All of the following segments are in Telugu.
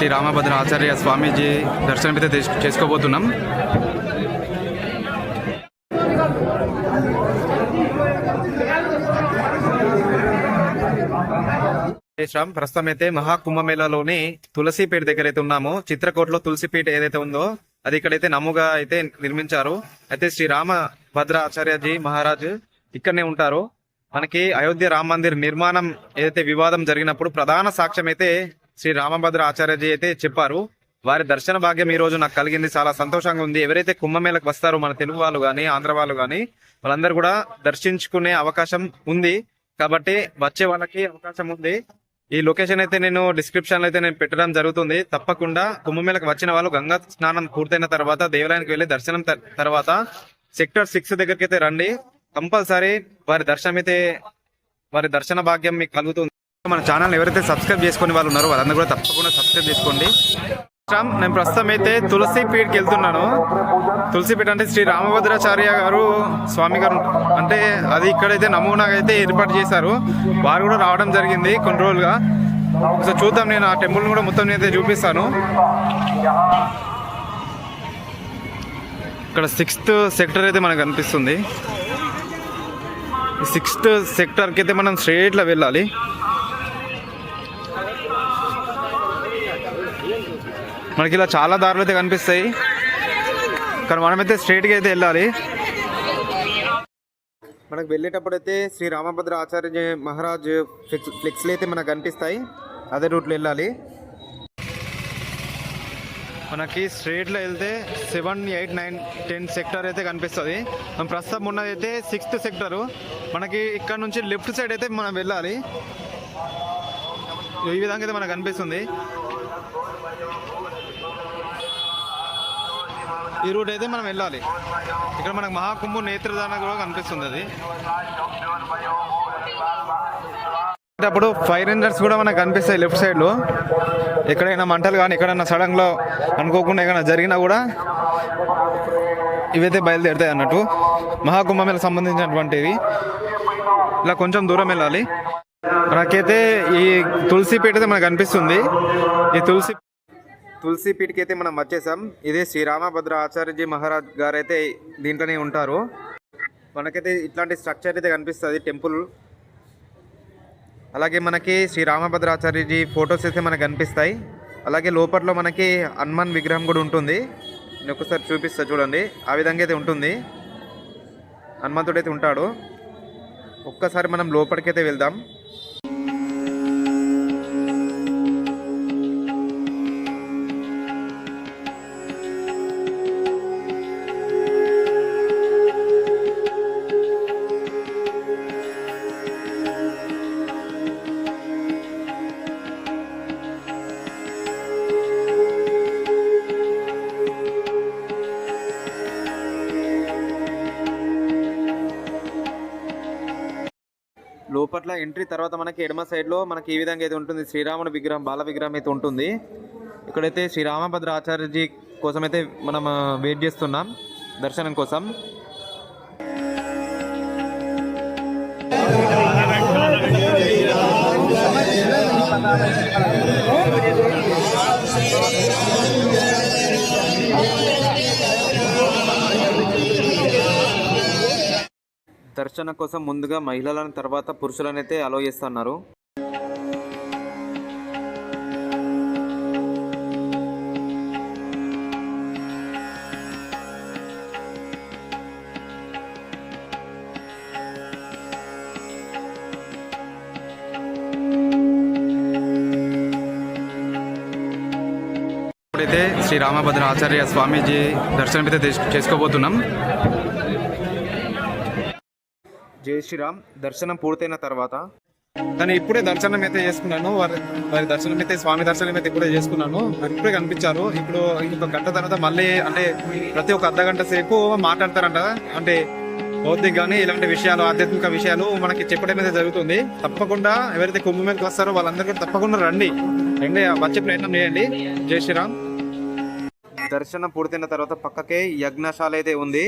శ్రీ రామభద్ర ఆచార్య స్వామీజీ దర్శనం అయితే చేసుకోబోతున్నాం. శ్రామ్ ప్రస్తుతం అయితే మహాకుంభమేళాలోని తులసిపేట దగ్గర అయితే ఉన్నాము. చిత్రకోటలో తులసిపేట ఏదైతే ఉందో అది ఇక్కడైతే నమ్ముగా అయితే నిర్మించారు. అయితే శ్రీ రామ భద్ర ఆచార్యజీ మహారాజ్ ఇక్కడనే ఉంటారు. మనకి అయోధ్య రామ మందిర్ నిర్మాణం ఏదైతే వివాదం జరిగినప్పుడు ప్రధాన సాక్ష్యం అయితే శ్రీ రామభద్ర ఆచార్యజీ అయితే చెప్పారు. వారి దర్శన భాగ్యం ఈ రోజు నాకు కలిగింది. చాలా సంతోషంగా ఉంది. ఎవరైతే కుంభమేళకు వస్తారో మన తెలుగు వాళ్ళు కానీ ఆంధ్ర వాళ్ళు గాని వాళ్ళందరూ కూడా దర్శించుకునే అవకాశం ఉంది. కాబట్టి వచ్చే వాళ్ళకి అవకాశం ఉంది. ఈ లొకేషన్ అయితే నేను డిస్క్రిప్షన్ అయితే నేను పెట్టడం జరుగుతుంది. తప్పకుండా కుంభమేళకు వచ్చిన వాళ్ళు గంగా స్నానం పూర్తయిన తర్వాత దేవాలయానికి వెళ్ళి దర్శనం తర్వాత సెక్టర్ సిక్స్ దగ్గరికి అయితే రండి. కంపల్సరీ వారి దర్శనం అయితే వారి దర్శన భాగ్యం మీకు కలుగుతుంది. మన ఛానల్ ఎవరైతే సబ్స్క్రైబ్ చేసుకునే వాళ్ళు ఉన్నారో వాళ్ళందరూ కూడా తప్పకుండా సబ్స్క్రైబ్ చేసుకోండి. నేను ప్రస్తుతం అయితే తులసిపీఠకి వెళ్తున్నాను. తులసి పీఠ అంటే శ్రీ రామభద్రాచార్య గారు స్వామి గారు అంటే అది ఇక్కడైతే నమూనాగా అయితే ఏర్పాటు చేశారు. వారు కూడా రావడం జరిగింది కొన్ని రోజులుగా. సో చూద్దాం నేను ఆ టెంపుల్ కూడా మొత్తం నేనైతే చూపిస్తాను. ఇక్కడ సిక్స్త్ సెక్టర్ అయితే మనకు కనిపిస్తుంది. సిక్స్త్ సెక్టర్కి అయితే మనం స్ట్రేట్లో వెళ్ళాలి. మనకి ఇలా చాలా దారులు అయితే కనిపిస్తాయి. కానీ మనమైతే స్ట్రైట్గా అయితే వెళ్ళాలి. మనకు వెళ్ళేటప్పుడు అయితే శ్రీ రామభద్ర ఆచార్య మహారాజ్ ఫ్లెక్స్ ఫ్లెక్స్లు అయితే మనకు కనిపిస్తాయి. అదే రూట్లో వెళ్ళాలి. మనకి స్ట్రైట్లో వెళ్తే seven eight nine ten sector అయితే కనిపిస్తుంది. మనం ప్రస్తుతం ఉన్నది అయితే సిక్స్త్ సెక్టరు. మనకి ఇక్కడ నుంచి లెఫ్ట్ సైడ్ అయితే మనం వెళ్ళాలి. ఈ విధంగా అయితే మనకు కనిపిస్తుంది. ఈ రూట్ అయితే మనం వెళ్ళాలి. ఇక్కడ మనకు మహాకుంభ నేత్రదాన కూడా కనిపిస్తుంది అది. అప్పుడు ఫైర్ ఇంజన్స్ కూడా మనకు కనిపిస్తాయి లెఫ్ట్ సైడ్లో. ఎక్కడైనా మంటలు కానీ ఎక్కడైనా సడన్లో అనుకోకుండా ఎక్కడైనా జరిగినా కూడా ఇవైతే బయలుదేరుతాయి అన్నట్టు. మహాకుంభమేళకు సంబంధించినటువంటివి. ఇలా కొంచెం దూరం వెళ్ళాలి. నాకైతే ఈ తులసి పీట అయితే మనకు కనిపిస్తుంది. ఈ తులసి తులసి పీఠకి అయితే మనం వచ్చేసాం. ఇదే శ్రీరామభద్ర ఆచార్యజీ మహారాజ్ గారు అయితే దీంట్లోనే ఉంటారు. మనకైతే ఇట్లాంటి స్ట్రక్చర్ అయితే కనిపిస్తుంది టెంపుల్. అలాగే మనకి శ్రీ రామభద్రాచార్యజీ ఫొటోస్ అయితే మనకు కనిపిస్తాయి. అలాగే లోపట్లో మనకి హనుమాన్ విగ్రహం కూడా ఉంటుంది. నేను ఒకసారి చూపిస్తా చూడండి. ఆ విధంగా అయితే ఉంటుంది. హనుమంతుడు అయితే ఉంటాడు. ఒక్కసారి మనం లోపలికైతే వెళ్దాం. లోపట్ల ఎంట్రీ తర్వాత మనకి ఎడమ సైడ్లో మనకి ఈ విధంగా అయితే ఉంటుంది. శ్రీరాముడి విగ్రహం బాల విగ్రహం అయితే ఉంటుంది. ఇక్కడైతే శ్రీ రామభద్ర ఆచార్యజీ కోసం అయితే మనం వెయిట్ చేస్తున్నాం దర్శనం కోసం. దర్శనం కోసం ముందుగా మహిళలను తర్వాత పురుషులనైతే అలో చేస్తున్నారు. ఇప్పుడైతే శ్రీ రామభద్ర ఆచార్య స్వామీజీ దర్శనం అయితే చేసుకోబోతున్నాం. జై శ్రీరామ్. దర్శనం పూర్తయిన తర్వాత తను ఇప్పుడే దర్శనం అయితే చేసుకున్నాను. వారి వారి దర్శనం అయితే స్వామి దర్శనం అయితే ఇప్పుడే చేసుకున్నాను. ఇప్పుడే కనిపించారు. ఇప్పుడు ఇంకొక గంట తర్వాత మళ్ళీ అంటే ప్రతి ఒక్క అర్ధ గంట సేపు మాట్లాడతారంట. అంటే భౌతిక కానీ ఇలాంటి విషయాలు ఆధ్యాత్మిక విషయాలు మనకి చెప్పడం అయితే జరుగుతుంది. తప్పకుండా ఎవరైతే కుంభమేళకి వస్తారో వాళ్ళందరూ కూడా తప్పకుండా రండి. రండి వచ్చే ప్రయత్నం చేయండి. జై శ్రీరామ్. దర్శనం పూర్తయిన తర్వాత పక్కకే యజ్ఞశాల అయితే ఉంది.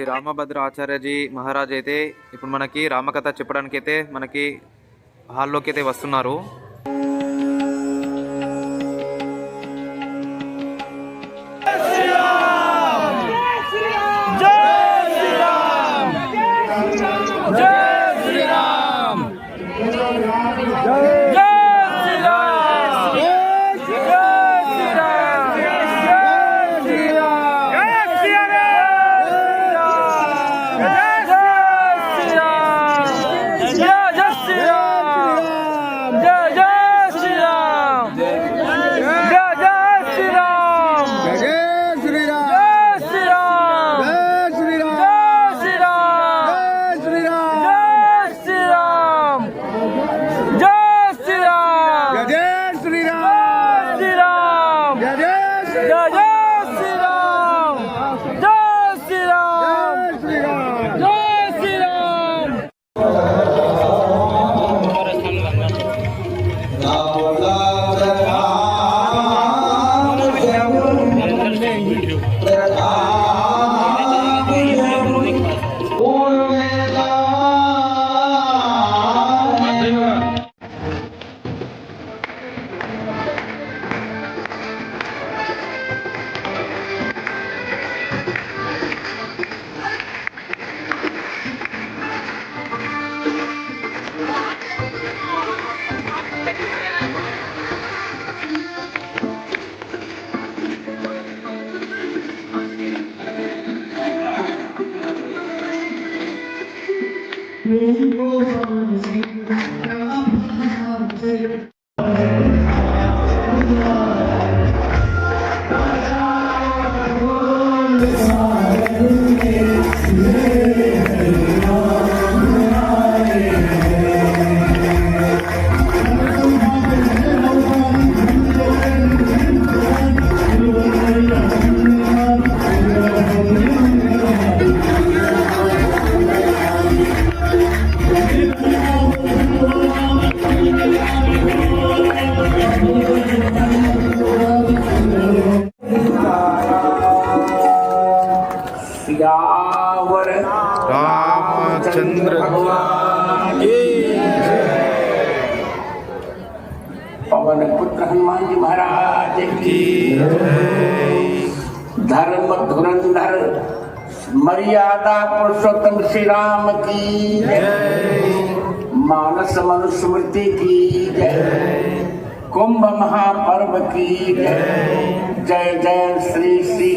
శ్రీ రామభద్ర ఆచార్యజీ మహారాజ్ అయితే ఇప్పుడు మనకి రామకథ చెప్పడానికి అయితే మనకి హాల్లోకి అయితే వస్తున్నారు. జై धुरंधर मर्यादा पुरुषोत्तम श्री राम की मानस मनुस्मृति की जय। कुंभ महापर्व की जय। जय जय श्री श्री।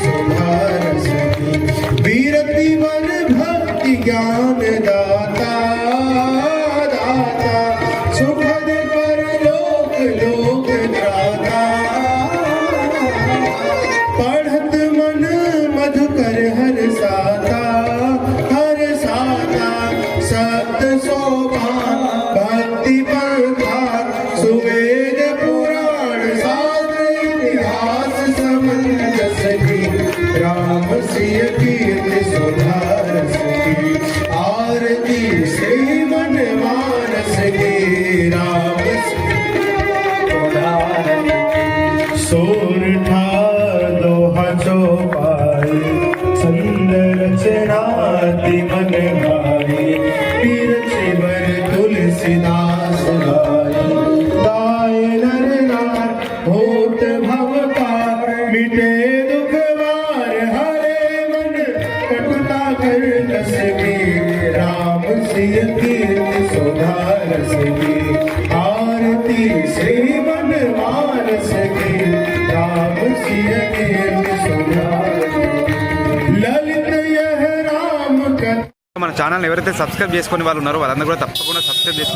మన ఛానల్ ఎవరైతే సబ్స్క్రైబ్ చేసుకునే వాళ్ళు ఉన్నారో వాళ్ళందరూ కూడా తప్పకుండా సబ్స్క్రైబ్ చేసుకోండి